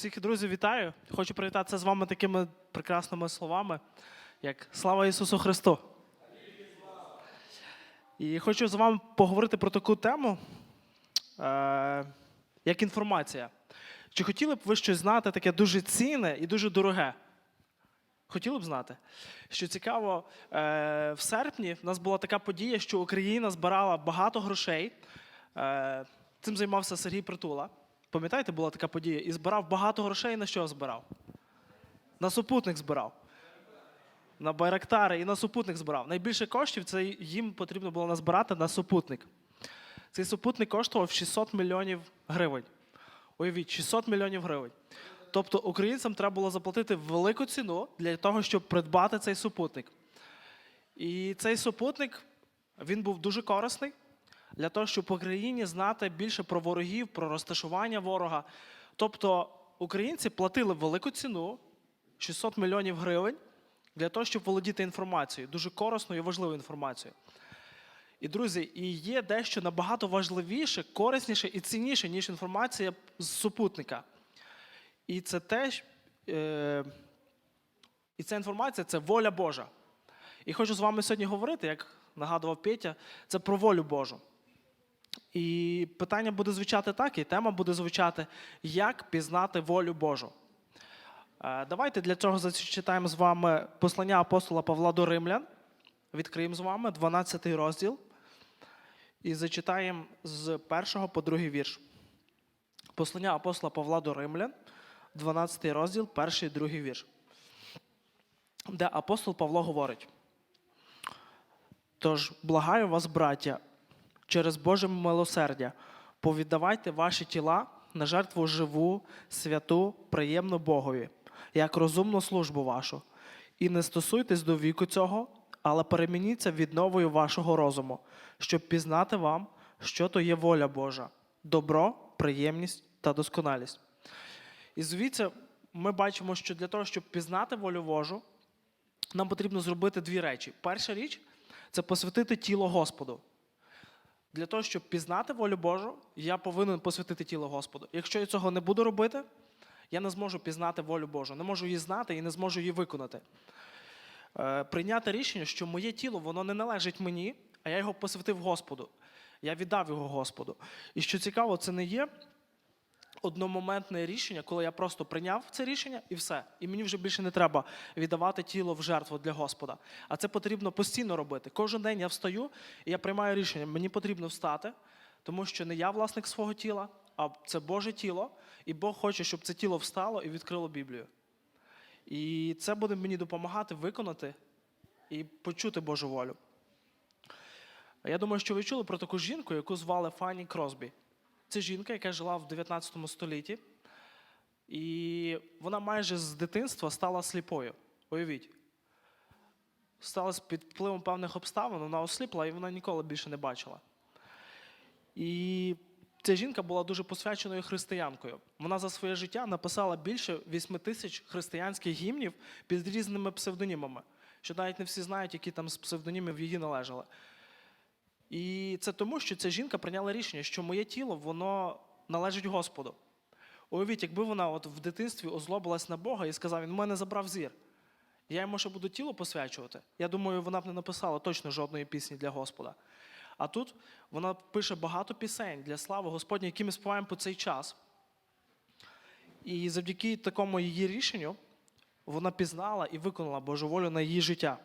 Всіх друзі, вітаю. Хочу привітатися з вами такими прекрасними словами, як Слава Ісусу Христу. І хочу з вами поговорити про таку тему, е, як інформація. Чи хотіли б ви щось знати таке дуже цінне і дуже дороге? Хотіли б знати? Що цікаво, е, в серпні в нас була така подія, що Україна збирала багато грошей. Е, Цим займався Сергій Притула. Пам'ятаєте, була така подія? І збирав багато грошей на що збирав? На супутник збирав. На байрактари і на супутник збирав. Найбільше коштів це їм потрібно було назбирати на супутник. Цей супутник коштував 600 мільйонів гривень. Уявіть, 600 мільйонів гривень. Тобто українцям треба було заплатити велику ціну для того, щоб придбати цей супутник. І цей супутник він був дуже корисний для того, щоб в Україні знати більше про ворогів, про розташування ворога. Тобто українці платили велику ціну 600 мільйонів гривень для того, щоб володіти інформацією, дуже корисною і важливою інформацією. І, друзі, і є дещо набагато важливіше, корисніше і цінніше, ніж інформація з супутника. І це теж, е, і ця інформація це воля Божа. І хочу з вами сьогодні говорити, як нагадував Петя, це про волю Божу. І питання буде звучати так, і тема буде звучати, як пізнати волю Божу. Е, Давайте для цього зачитаємо з вами послання апостола Павла до Римлян. Відкриємо з вами 12 розділ і зачитаємо з першого по другий вірш. Послання апостола Павла до Римлян, 12 розділ, перший і другий вірш. Де апостол Павло говорить: Тож благаю вас, браття, через Боже милосердя, повіддавайте ваші тіла на жертву живу, святу, приємну Богові, як розумну службу вашу. І не стосуйтесь до віку цього, але перемініться відновою вашого розуму, щоб пізнати вам, що то є воля Божа, добро, приємність та досконалість. І звідси ми бачимо, що для того, щоб пізнати волю Божу, нам потрібно зробити дві речі. Перша річ це посвятити тіло Господу. Для того, щоб пізнати волю Божу, я повинен посвятити тіло Господу. Якщо я цього не буду робити, я не зможу пізнати волю Божу, не можу її знати і не зможу її виконати. Е, прийняти рішення, що моє тіло воно не належить мені, а я його посвятив Господу. Я віддав його Господу. І що цікаво, це не є одномоментне рішення, коли я просто прийняв це рішення і все. І мені вже більше не треба віддавати тіло в жертву для Господа. А це потрібно постійно робити. Кожен день я встаю і я приймаю рішення. Мені потрібно встати, тому що не я власник свого тіла, а це Боже тіло, і Бог хоче, щоб це тіло встало і відкрило Біблію. І це буде мені допомагати виконати і почути Божу волю. Я думаю, що ви чули про таку жінку, яку звали Фанні Кросбі. Це жінка, яка жила в 19 столітті, і вона майже з дитинства стала сліпою. Уявіть. Стала під впливом певних обставин, вона осліпла і вона ніколи більше не бачила. І ця жінка була дуже посвяченою християнкою. Вона за своє життя написала більше 8 тисяч християнських гімнів під різними псевдонімами, що навіть не всі знають, які там з псевдонімів її належали. І це тому, що ця жінка прийняла рішення, що моє тіло воно належить Господу. Уявіть, якби вона от в дитинстві озлобилась на Бога і сказав, він мене забрав зір. Я йому ще буду тіло посвячувати. Я думаю, вона б не написала точно жодної пісні для Господа. А тут вона пише багато пісень для слави Господня, які ми співаємо по цей час. І завдяки такому її рішенню вона пізнала і виконала Божу волю на її життя.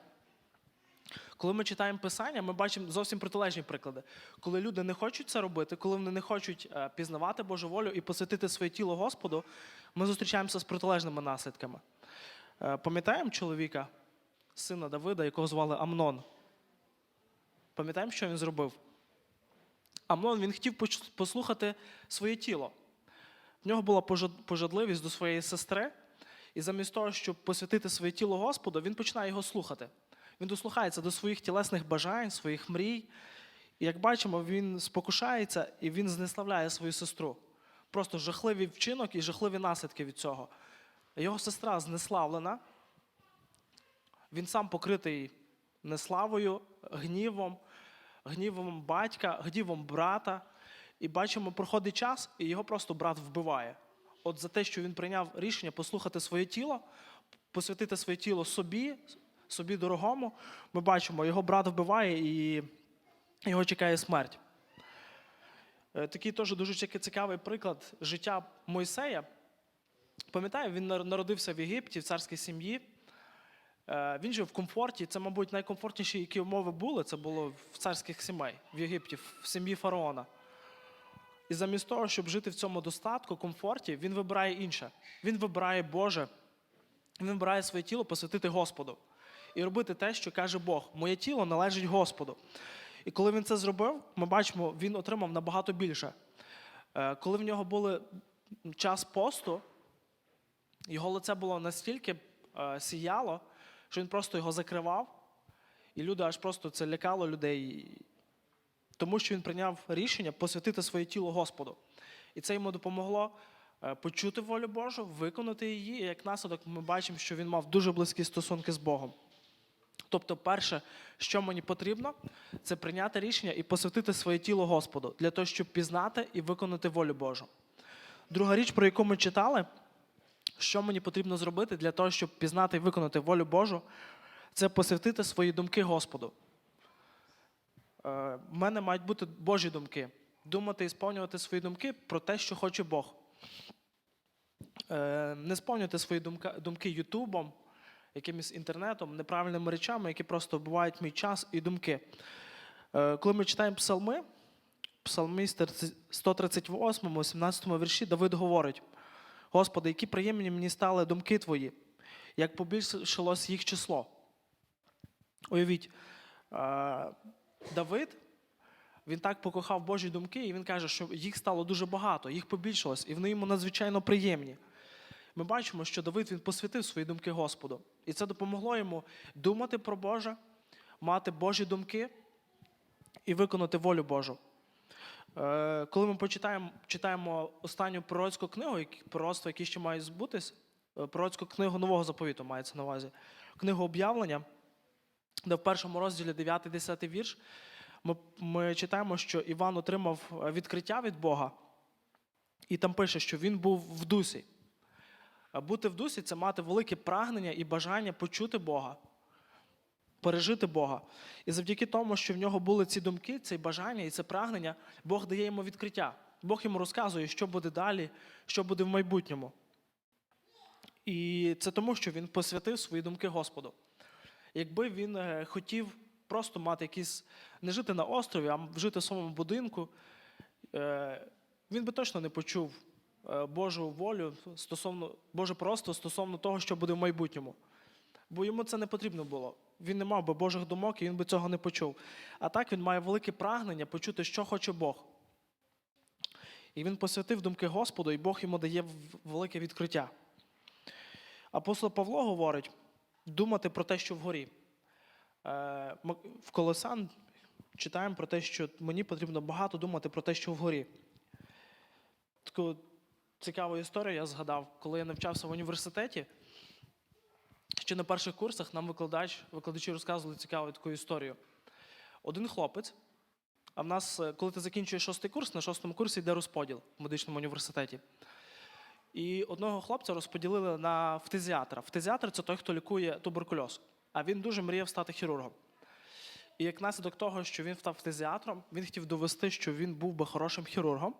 Коли ми читаємо Писання, ми бачимо зовсім протилежні приклади. Коли люди не хочуть це робити, коли вони не хочуть е, пізнавати Божу волю і посвятити своє тіло Господу, ми зустрічаємося з протилежними наслідками. Е, Пам'ятаємо чоловіка, сина Давида, якого звали Амнон? Пам'ятаємо, що він зробив? Амнон він хотів послухати своє тіло. В нього була пожадливість до своєї сестри, і замість того, щоб посвятити своє тіло Господу, він починає його слухати. Він дослухається до своїх тілесних бажань, своїх мрій. І як бачимо, він спокушається і він знеславляє свою сестру. Просто жахливий вчинок і жахливі наслідки від цього. Його сестра знеславлена, він сам покритий неславою, гнівом, гнівом батька, гнівом брата. І бачимо, проходить час, і його просто брат вбиває. от за те, що він прийняв рішення послухати своє тіло, посвятити своє тіло собі, собі дорогому, ми бачимо, його брат вбиває і його чекає смерть. Е, Такий теж дуже цікавий приклад життя Мойсея. Пам'ятаю, він народився в Єгипті, в царській сім'ї. Е, Він жив в комфорті. Це, мабуть, найкомфортніші, які умови були. Це було в царських сімей в Єгипті, в сім'ї фараона. І замість того, щоб жити в цьому достатку, комфорті, він вибирає інше. Він вибирає Боже, він вибирає своє тіло посвятити Господу і робити те, що каже Бог. Моє тіло належить Господу. І коли він це зробив, ми бачимо, він отримав набагато більше. Е, Коли в нього був час посту, його лице було настільки е, сіяло, що він просто його закривав, і люди аж просто це лякало людей, тому що він прийняв рішення посвятити своє тіло Господу. І це йому допомогло е, почути волю Божу, виконати її. І як наслідок ми бачимо, що він мав дуже близькі стосунки з Богом. Тобто, перше, що мені потрібно, це прийняти рішення і посвятити своє тіло Господу для того, щоб пізнати і виконати волю Божу. Друга річ, про яку ми читали, що мені потрібно зробити для того, щоб пізнати і виконати волю Божу, це посвятити свої думки Господу. Е, В мене мають бути Божі думки. Думати і сповнювати свої думки про те, що хоче Бог. Е, Не сповнювати свої думки Ютубом, якимось інтернетом, неправильними речами, які просто вбивають мій час і думки. Е, Коли ми читаємо псалми, псалміст 138, 17 вірші, Давид говорить: Господи, які приємні мені стали думки Твої, як побільшилось їх число. Уявіть, е, Давид, він так покохав Божі думки, і він каже, що їх стало дуже багато, їх побільшилось, і вони йому надзвичайно приємні. Ми бачимо, що Давид він посвятив свої думки Господу. І це допомогло йому думати про Боже, мати Божі думки і виконати волю Божу. Е, Коли ми почитаємо, читаємо останню пророцьку книгу, пророцтва, які ще мають збутись, е, пророцьку книгу Нового заповіту мається на увазі, книгу об'явлення, де в першому розділі 9-10 вірш, ми, ми читаємо, що Іван отримав відкриття від Бога, і там пише, що він був в дусі. Бути в дусі це мати велике прагнення і бажання почути Бога, пережити Бога. І завдяки тому, що в нього були ці думки, це бажання і це прагнення, Бог дає йому відкриття. Бог йому розказує, що буде далі, що буде в майбутньому. І це тому, що він посвятив свої думки Господу. Якби він е, хотів просто мати якісь, не жити на острові, а жити в своєму будинку, е, він би точно не почув Божу волю стосовно Боже просто стосовно того, що буде в майбутньому. Бо йому це не потрібно було. Він не мав би Божих думок, і він би цього не почув. А так він має велике прагнення почути, що хоче Бог. І він посвятив думки Господу, і Бог йому дає велике відкриття. Апостол Павло говорить думати про те, що вгорі. Е, В Колосан читаємо про те, що мені потрібно багато думати про те, що вгорі. Таку цікаву історію я згадав, коли я навчався в університеті. Ще на перших курсах нам викладач, викладачі розказували цікаву таку історію. Один хлопець, а в нас, е, коли ти закінчуєш шостий курс, на шостому курсі йде розподіл в медичному університеті. І одного хлопця розподілили на фтизіатра. Фтизіатр це той, хто лікує туберкульоз. А він дуже мріяв стати хірургом. І як наслідок того, що він став фтизіатром, він хотів довести, що він був би хорошим хірургом.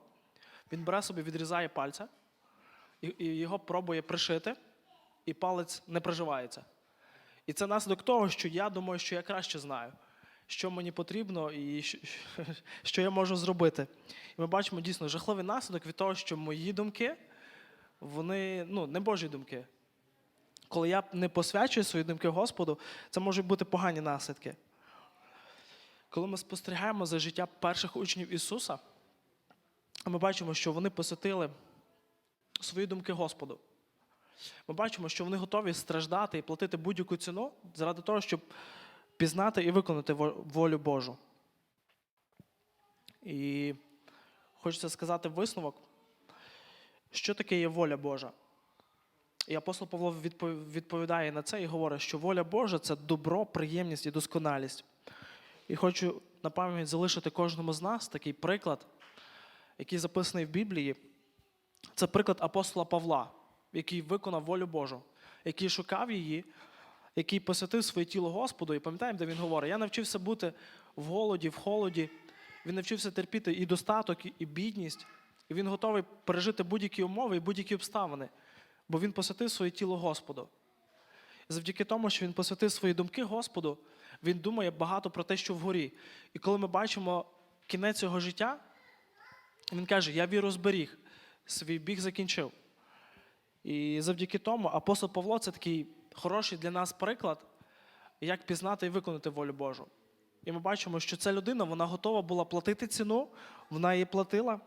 Він бере собі, відрізає пальця і, і його пробує пришити, і палець не приживається. І це наслідок того, що я думаю, що я краще знаю, що мені потрібно і що, я можу зробити. І ми бачимо дійсно жахливий наслідок від того, що мої думки, вони ну, не Божі думки. Коли я не посвячую свої думки Господу, це можуть бути погані наслідки. Коли ми спостерігаємо за життя перших учнів Ісуса, ми бачимо, що вони посвятили свої думки Господу. Ми бачимо, що вони готові страждати і платити будь-яку ціну заради того, щоб пізнати і виконати волю Божу. І хочеться сказати висновок, що таке є воля Божа. І апостол Павло відповідає на це і говорить, що воля Божа це добро, приємність і досконалість. І хочу на пам'ять залишити кожному з нас такий приклад, який записаний в Біблії. Це приклад апостола Павла, який виконав волю Божу, який шукав її, який посвятив своє тіло Господу. І пам'ятаємо, де він говорить: я навчився бути в голоді, в холоді. Він навчився терпіти і достаток, і- і бідність. І він готовий пережити будь-які умови і будь-які обставини, бо він посвятив своє тіло Господу. Завдяки тому, що він посвятив свої думки Господу, він думає багато про те, що вгорі. І коли ми бачимо кінець його життя, він каже: Я віру зберіг, свій біг закінчив. І завдяки тому апостол Павло це такий хороший для нас приклад, як пізнати і виконати волю Божу. І ми бачимо, що ця людина вона готова була платити ціну, вона її платила.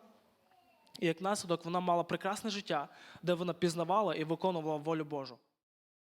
І як наслідок вона мала прекрасне життя, де вона пізнавала і виконувала волю Божу.